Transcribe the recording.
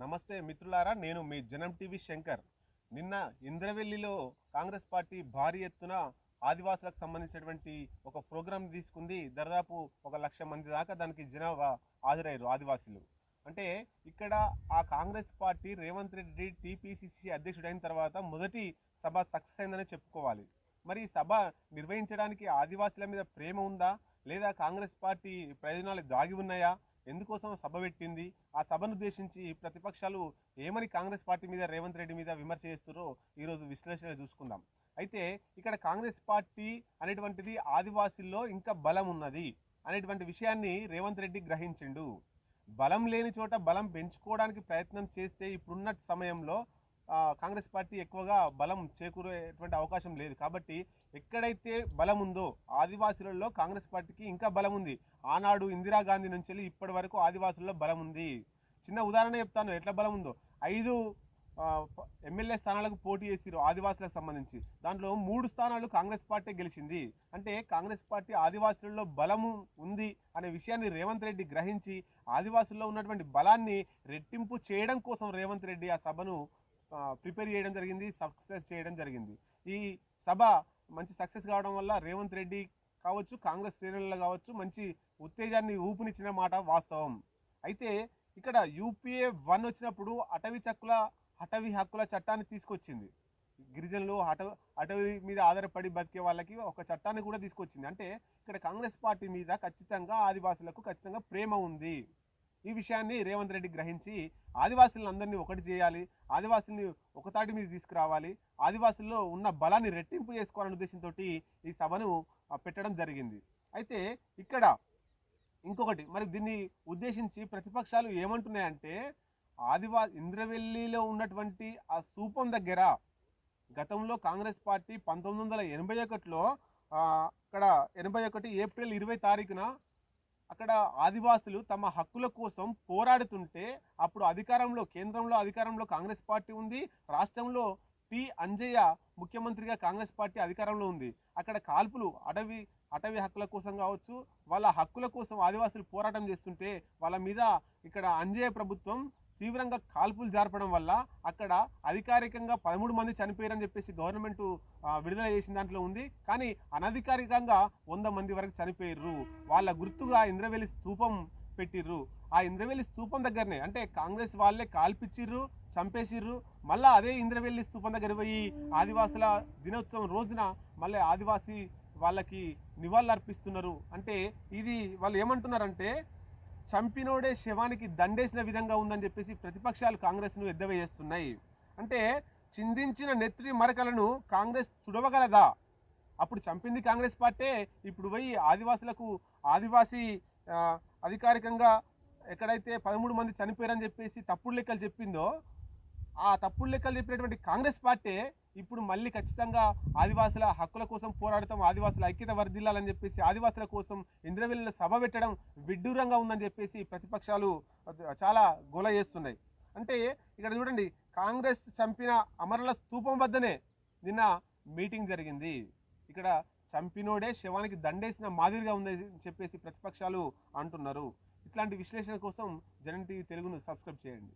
నమస్తే మిత్రులారా నేను మీ జనం టీవీ శంకర్. నిన్న ఇంద్రవెల్లిలో కాంగ్రెస్ పార్టీ భారీ ఎత్తున ఆదివాసులకు సంబంధించినటువంటి ఒక ప్రోగ్రాం తీసుకుంది. దాదాపు ఒక లక్ష మంది దాకా దానికి జనాభా హాజరయ్యారు ఆదివాసులు. అంటే ఇక్కడ ఆ కాంగ్రెస్ పార్టీ రేవంత్ రెడ్డి టీపీసీసీ అధ్యక్షుడైన తర్వాత మొదటి సభ సక్సెస్ అయిందని చెప్పుకోవాలి. మరి సభ నిర్వహించడానికి ఆదివాసుల మీద ప్రేమ ఉందా? లేదా కాంగ్రెస్ పార్టీ ప్రయోజనాలు దాగి ఉన్నాయా? ఎందుకోసం సభ పెట్టింది? ఆ సభను ఉద్దేశించి ప్రతిపక్షాలు ఏమని కాంగ్రెస్ పార్టీ మీద రేవంత్ రెడ్డి మీద విమర్శ చేస్తారో ఈరోజు విశ్లేషణ చూసుకుందాం. అయితే ఇక్కడ కాంగ్రెస్ పార్టీ అనేటువంటిది ఆదివాసుల్లో ఇంకా బలం ఉన్నది అనేటువంటి విషయాన్ని రేవంత్ రెడ్డి గ్రహించిండు. బలం లేని చోట బలం పెంచుకోవడానికి ప్రయత్నం చేస్తే ఇప్పుడున్న సమయంలో కాంగ్రెస్ పార్టీ ఎక్కువగా బలం చేకూరేటువంటి అవకాశం లేదు. కాబట్టి ఎక్కడైతే బలం ఉందో ఆదివాసులలో కాంగ్రెస్ పార్టీకి ఇంకా బలం ఉంది. ఆనాడు ఇందిరాగాంధీ నుంచి వెళ్ళి ఇప్పటి వరకు ఆదివాసుల్లో బలం ఉంది. చిన్న ఉదాహరణ చెప్తాను. ఎట్లా బలం ఉందో? ఐదు ఎమ్మెల్యే స్థానాలకు పోటీ చేసిరు ఆదివాసులకు సంబంధించి. దాంట్లో మూడు స్థానాలు కాంగ్రెస్ పార్టీ గెలిచింది. అంటే కాంగ్రెస్ పార్టీ ఆదివాసులలో బలము ఉంది అనే విషయాన్ని రేవంత్ రెడ్డి గ్రహించి ఆదివాసుల్లో ఉన్నటువంటి బలాన్ని రెట్టింపు చేయడం కోసం రేవంత్ రెడ్డి ఆ సభను ప్రిపేర్ చేయడం జరిగింది సక్సెస్ చేయడం జరిగింది. ఈ సభ మంచి సక్సెస్ కావడం వల్ల రేవంత్ రెడ్డి కావచ్చు కాంగ్రెస్ శ్రేణులలో కావచ్చు మంచి ఉత్తేజాన్ని ఊపునిచ్చిన మాట వాస్తవం. అయితే ఇక్కడ యూపీఏ వన్ వచ్చినప్పుడు అటవీ చక్కుల అటవీ హక్కుల చట్టాన్ని తీసుకొచ్చింది. గిరిజనులు అట అటవీ మీద ఆధారపడి బతికే వాళ్ళకి ఒక చట్టాన్ని కూడా తీసుకొచ్చింది. అంటే ఇక్కడ కాంగ్రెస్ పార్టీ మీద ఖచ్చితంగా ఆదివాసులకు ఖచ్చితంగా ప్రేమ ఉంది. ఈ విషయాన్ని రేవంత్ రెడ్డి గ్రహించి ఆదివాసులందరినీ ఒకటి చేయాలి ఆదివాసుల్ని ఒకతాటి మీద తీసుకురావాలి ఆదివాసుల్లో ఉన్న బలాన్ని రెట్టింపు చేసుకోవాలనే ఉద్దేశంతో ఈ సభను పెట్టడం జరిగింది. అయితే ఇక్కడ ఇంకొకటి మరి దీన్ని ఉద్దేశించి ప్రతిపక్షాలు ఏమంటున్నాయంటే ఆదివా ఇంద్రవెల్లిలో ఉన్నటువంటి ఆ స్థూపం దగ్గర గతంలో కాంగ్రెస్ పార్టీ పంతొమ్మిది వందల ఎనభై ఒకటిలో అక్కడ ఎనభై ఒకటి ఏప్రిల్ ఇరవై తారీఖున అక్కడ ఆదివాసులు తమ హక్కుల కోసం పోరాడుతుంటే అప్పుడు అధికారంలో కేంద్రంలో అధికారంలో కాంగ్రెస్ పార్టీ ఉంది. రాష్ట్రంలో టి. అంజయ్య ముఖ్యమంత్రిగా కాంగ్రెస్ పార్టీ అధికారంలో ఉంది. అక్కడ కాల్పులు అటవీ అటవీ హక్కుల కోసం కావచ్చు వాళ్ళ హక్కుల కోసం ఆదివాసులు పోరాటం చేస్తుంటే వాళ్ళ మీద ఇక్కడ అంజయ్య ప్రభుత్వం తీవ్రంగా కాల్పులు జరపడం వల్ల అక్కడ అధికారికంగా పదమూడు మంది చనిపోయారని చెప్పేసి గవర్నమెంట్ విడుదల చేసిన దాంట్లో ఉంది. కానీ అనధికారికంగా వంద మంది వరకు చనిపోయారు వాళ్ళ గుర్తుగా ఇంద్రవేలి స్తూపం పెట్టిర్రు. ఆ ఇంద్రవెల్లి స్తూపం దగ్గరనే అంటే కాంగ్రెస్ వాళ్ళే కాల్పిచ్చిర్రు చంపేసిర్రు. మళ్ళీ అదే ఇంద్రవెల్లి స్తూపం దగ్గర పోయి ఆదివాసుల దినోత్సవం రోజున మళ్ళీ ఆదివాసీ వాళ్ళకి నివాళులు అర్పిస్తున్నారు అంటే ఇది వాళ్ళు ఏమంటున్నారంటే చంపినోడే శవానికి దండేసిన విధంగా ఉందని చెప్పేసి ప్రతిపక్షాలు కాంగ్రెస్ను ఎద్దవేస్తున్నాయి అంటే చిందించిన నెత్రి మరకలను కాంగ్రెస్ తుడవగలదా? అప్పుడు చంపింది కాంగ్రెస్ పార్టీ. ఇప్పుడు పోయి ఆదివాసులకు ఆదివాసీ అధికారికంగా ఎక్కడైతే పదమూడు మంది చనిపోయారని చెప్పేసి తప్పుడు లెక్కలు చెప్పిందో ఆ తప్పుడు లెక్కలు చెప్పినటువంటి కాంగ్రెస్ పార్టీ ఇప్పుడు మళ్ళీ ఖచ్చితంగా ఆదివాసుల హక్కుల కోసం పోరాడతాం ఆదివాసుల ఐక్యత వర్ధిల్లాలని చెప్పేసి ఆదివాసుల కోసం ఇంద్రవెల్లిలో సభ పెట్టడం విడ్డూరంగా ఉందని చెప్పేసి ప్రతిపక్షాలు చాలా గొల చేస్తున్నాయి. అంటే ఇక్కడ చూడండి కాంగ్రెస్ చంపిన అమరుల స్థూపం వద్దనే నిన్న మీటింగ్ జరిగింది. ఇక్కడ చంపినోడే శవానికి దండేసిన మాదిరిగా ఉందని చెప్పేసి ప్రతిపక్షాలు అంటున్నారు. ఇట్లాంటి విశ్లేషణ కోసం జనం టీవీ తెలుగును సబ్స్క్రైబ్ చేయండి.